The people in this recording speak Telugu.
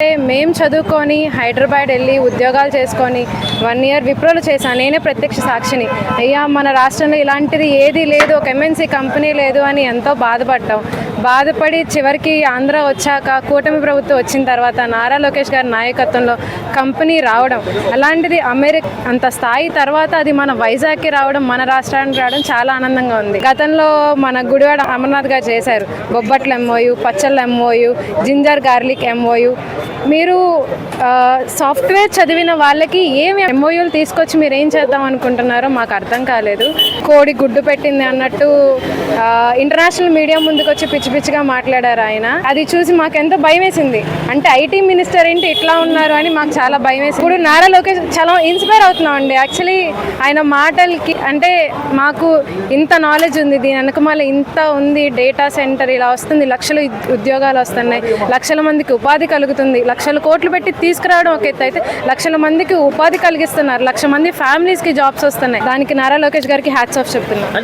అంటే మేము చదువుకొని హైదరాబాద్ వెళ్ళి ఉద్యోగాలు చేసుకొని వన్ ఇయర్ విప్రోలు చేశాను. నేనే ప్రత్యక్ష సాక్షిని. అయ్యా మన రాష్ట్రంలో ఇలాంటిది ఏది లేదు. ఒక ఎంఎన్సీ కంపెనీ లేదు అని ఎంతో బాధపడ్డాం. బాధపడి చివరికి ఆంధ్ర వచ్చాక కూటమి ప్రభుత్వం వచ్చిన తర్వాత నారా లోకేష్ గారి నాయకత్వంలో కంపెనీ రావడం అలాంటిది అమెరికా అంత స్థాయి తర్వాత అది మన వైజాగ్కి రావడం మన రాష్ట్రానికి రావడం చాలా ఆనందంగా ఉంది. గతంలో మన గుడివాడ అమర్నాథ్ గారు చేశారు. బొబ్బట్ల ఎంఓయు పచ్చళ్ళ ఎంఓయు జింజర్ గార్లిక్ ఎంఓయు. మీరు సాఫ్ట్వేర్ చదివిన వాళ్ళకి ఏమి ఎంఓయూలు తీసుకొచ్చి మీరు ఏం చేద్దాం అనుకుంటున్నారో మాకు అర్థం కాలేదు. కోడి గుడ్డు పెట్టింది అన్నట్టు ఇంటర్నేషనల్ మీడియా ముందుకు వచ్చి పిచ్చి పిచ్చిగా మాట్లాడారు ఆయన. అది చూసి మాకు భయం వేసింది అంటే ఐటీ మినిస్టర్ ఏంటి ఇట్లా ఉన్నారు అని మాకు చాలా భయం వేసింది ఇప్పుడు నారా లోకేష్ చాలా ఇన్స్పైర్ అవుతున్నాం అండి యాక్చువల్లీ ఆయన మాటలకి అంటే మాకు ఇంత నాలెడ్జ్ ఉంది. దీని వెనకమాల ఇంత ఉంది డేటా సెంటర్ ఇలా వస్తుంది. లక్షలు ఉద్యోగాలు వస్తున్నాయి. లక్షల మందికి ఉపాధి కలుగుతుంది. లక్షల కోట్లు పెట్టి తీసుకురావడం ఒక ఎత్తు అయితే లక్షల మందికి ఉపాధి కలిగిస్తున్నారు. లక్ష మంది ఫ్యామిలీస్కి జాబ్స్ వస్తున్నాయి. దానికి నారా లోకేష్ గారికి హ్యాట్స్ ఆఫ్ చెప్తున్నాను